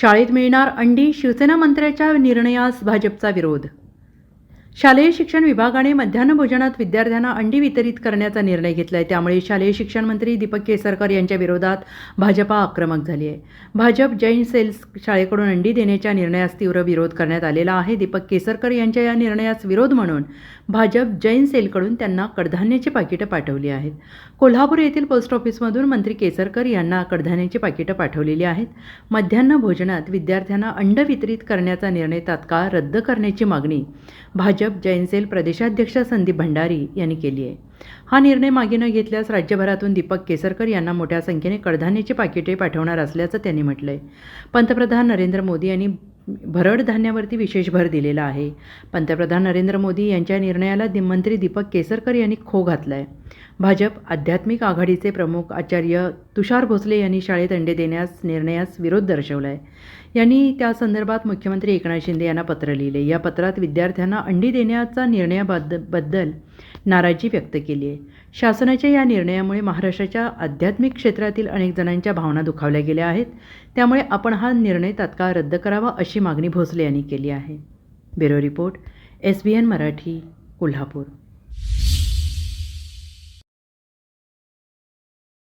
शाळेत मिळणार अंडी शिवसेना मंत्र्याच्या निर्णयास भाजपचा विरोध शालेय शिक्षण विभागाने मध्यान्ह भोजनात विद्यार्थ्यांना अंडी वितरित करण्याचा निर्णय घेतला आहे त्यामुळे शालेय शिक्षण मंत्री दीपक केसरकर यांच्या विरोधात भाजपा आक्रमक झाली आहे. भाजप जैन सेल्स शाळेकडून अंडी देण्याच्या निर्णयास तीव्र विरोध करण्यात आलेला आहे. दीपक केसरकर यांच्या या निर्णयास विरोध म्हणून भाजप जैन सेलकडून त्यांना कडधान्याची पाकिटं पाठवली आहेत. कोल्हापूर येथील पोस्ट ऑफिसमधून मंत्री केसरकर यांना कडधान्याची पाकिटं पाठवलेली आहेत. मध्यान्ह भोजनात विद्यार्थ्यांना अंड वितरित करण्याचा निर्णय तात्काळ रद्द करण्याची मागणी भाजप जैनसेल प्रदेशाध्यक्ष संदीप भंडारी यांनी केली आहे. हा निर्णय मागे न घेतल्यास राज्यभरातून दीपक केसरकर यांना मोठ्या संख्येने कडधान्याची पाकिटे पाठवणार असल्याचं त्यांनी म्हटलं आहे पंतप्रधान नरेंद्र मोदी यांनी भरड धान्यावरती विशेष भर दिलेला आहे. पंतप्रधान नरेंद्र मोदी यांच्या निर्णयाला मंत्री दीपक केसरकर यांनी खो घातला आहे भाजप आध्यात्मिक आघाडीचे प्रमुख आचार्य तुषार भोसले यांनी शाळेत अंडे देण्यास निर्णयास विरोध दर्शवला आहे यांनी त्या संदर्भात मुख्यमंत्री एकनाथ शिंदे यांना पत्र लिहिले. या पत्रात विद्यार्थ्यांना अंडी देण्याचा निर्णयाबद्दबद्दल नाराजी व्यक्त केली आहे शासनाच्या या निर्णयामुळे महाराष्ट्राच्या आध्यात्मिक क्षेत्रातील अनेक जणांच्या भावना दुखावल्या गेल्या आहेत. त्यामुळे आपण हा निर्णय तात्काळ रद्द करावा अशी मागणी भोसले यांनी केली आहे. Bureau report S B N Marathi Kolhapur.